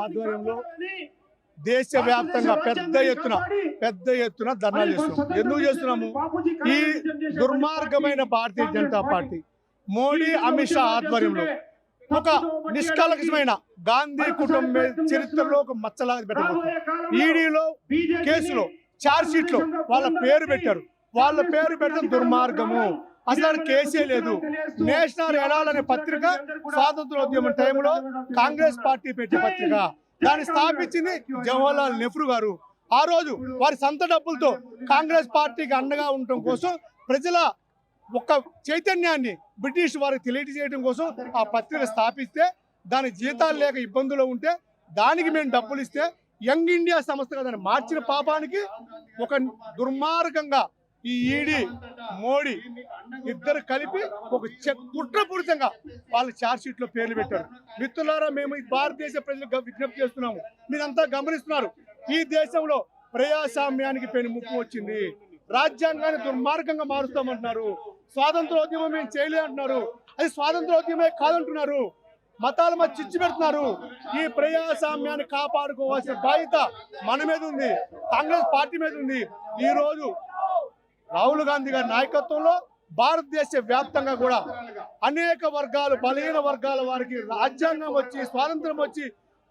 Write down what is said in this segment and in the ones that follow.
ఆధ్వర్యంలో దేశవ్యాప్తంగా పెద్ద ఎత్తున పెద్ద ఎత్తున ధర్నాలు చేస్తున్నాం. ఎందుకు చేస్తున్నాము? ఈ దుర్మార్గమైన భారతీయ జనతా పార్టీ. మోడీ అమిత్ షా ఆధ్వర్యంలో ఒక నిష్కలకమైన గాంధీ కుటుంబ చరిత్రలో ఒక మచ్చలాగా పెట్టబోతుంది ఈడీలో కేసులో చార్జ్ షీట్లో వాళ్ళ పేరు పెట్టారు. వాళ్ళ పేరు పెట్టడం దుర్మార్గము. అసలు కేసే లేదు. నేషనల్ హెరాల్డ్ అనే పత్రిక స్వాతంత్రోద్యమం టైంలో కాంగ్రెస్ పార్టీ పెట్టే పత్రిక. దాన్ని స్థాపించింది జవహర్లాల్ నెహ్రూ గారు. ఆ రోజు వారి సొంత డబ్బులతో కాంగ్రెస్ పార్టీకి అండగా ఉండటం కోసం ప్రజల ఒక చైతన్యాన్ని బ్రిటిష్ వారికి తెలియజేయడం కోసం ఆ పత్రిక స్థాపిస్తే దాని జీతాలు లేక ఇబ్బందులు ఉంటే దానికి మేము డబ్బులు ఇస్తే యంగ్ ఇండియా సంస్థగా దాన్ని మార్చిన పాపానికి ఒక దుర్మార్గంగా ఈ ఈడీ మోడీ ఇద్దరు కలిపి ఒక కుట్రపూరితంగా వాళ్ళు ఛార్జ్ పేర్లు పెట్టారు. మిత్రులారా మేము భారతదేశ ప్రజలకు విజ్ఞప్తి చేస్తున్నాము. మీరంతా గమనిస్తున్నారు. ఈ దేశంలో ప్రజాస్వామ్యానికి పెను ముప్పు వచ్చింది. రాజ్యాంగాన్ని దుర్మార్గంగా మారుస్తామంటున్నారు. స్వాతంత్రోద్యమం మేము చేయలే అంటున్నారు. అది స్వాతంత్రోద్యమే కాదంటున్నారు. మతాల మధ్య చిచ్చు పెడుతున్నారు. ఈ ప్రజాస్వామ్యాన్ని కాపాడుకోవాల్సిన బాధ్యత మన మీద ఉంది. కాంగ్రెస్ పార్టీ మీద ఉంది. ఈ రోజు రాహుల్ గాంధీ గారి నాయకత్వంలో భారతదేశ వ్యాప్తంగా కూడా అనేక వర్గాలు బలహీన వర్గాల వారికి రాజ్యాంగం వచ్చి స్వాతంత్రం వచ్చి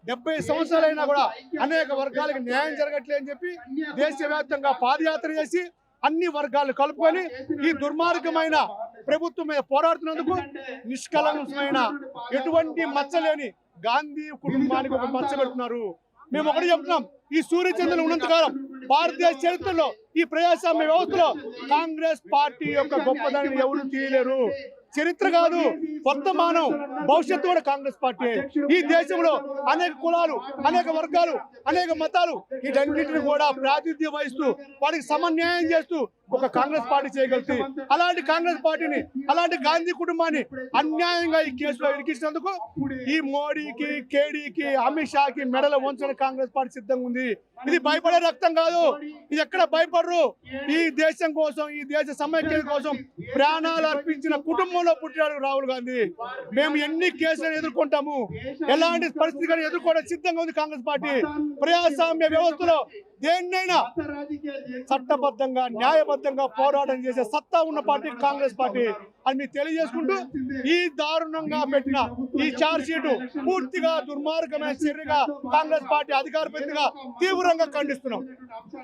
డెబ్బై సంవత్సరాలైనా కూడా అనేక వర్గాలకు న్యాయం జరగట్లేదని చెప్పి దేశవ్యాప్తంగా పాదయాత్ర చేసి అన్ని వర్గాలు కలుపుకొని ఈ దుర్మార్గమైన ప్రభుత్వం మీద పోరాడుతున్నందుకు నిష్కలంకమైన ఎటువంటి మచ్చలేని గాంధీ కుటుంబానికి ఒక మచ్చ పెడుతున్నారు. మేము ఒకటి చెప్తున్నాం ఈ సూర్యచంద్రులు ఉన్నంతకాలం భారతదేశ చరిత్రలో ఈ ప్రజాస్వామ్య వ్యవస్థలో కాంగ్రెస్ పార్టీ యొక్క గొప్పదాన్ని ఎవరు తీయలేరు. చరిత్ర కాదు వర్తమానం భవిష్యత్తు కూడా కాంగ్రెస్ పార్టీ. ఈ దేశంలో అనేక కులాలు అనేక వర్గాలు అనేక మతాలు వీటన్నిటిని కూడా ప్రాతినిధ్యం వహిస్తూ వారికి సమన్యాయం చేస్తూ ఒక కాంగ్రెస్ పార్టీ చేయగలిగి అలాంటి కాంగ్రెస్ పార్టీని అలాంటి గాంధీ కుటుంబాన్ని అన్యాయంగా ఈ కేసులో ఇరికించినందుకు ఈ మోడీకి కేడీకి అమిత్ షాకి మెడలు వంచడం కాంగ్రెస్ పార్టీ సిద్ధంగా ఉంది. ఇది భయపడే రక్తం కాదు. ఇది ఎక్కడ భయపడరు? ఈ దేశం కోసం ఈ దేశ సమైక్యత కోసం ప్రాణాలు అర్పించిన కుటుంబం కుటుంబంలో పుట్టాడు రాహుల్ గాంధీ. మేము ఎన్ని కేసులను ఎదుర్కొంటాము? ఎలాంటి పరిస్థితిని ఎదుర్కోవడం సిద్ధంగా ఉంది కాంగ్రెస్ పార్టీ? ప్రజాస్వామ్య వ్యవస్థలో దేన్నైనా చట్టబద్ధంగా న్యాయబద్ధంగా పోరాటం చేసే సత్తా ఉన్న పార్టీ కాంగ్రెస్ పార్టీ అని మీకు తెలియజేసుకుంటూ ఈ దారుణంగా పెట్టిన ఈ చార్జ్షీట్ పూర్తిగా దుర్మార్గమైన చర్యగా కాంగ్రెస్ పార్టీ అధికార తీవ్రంగా ఖండిస్తున్నాం.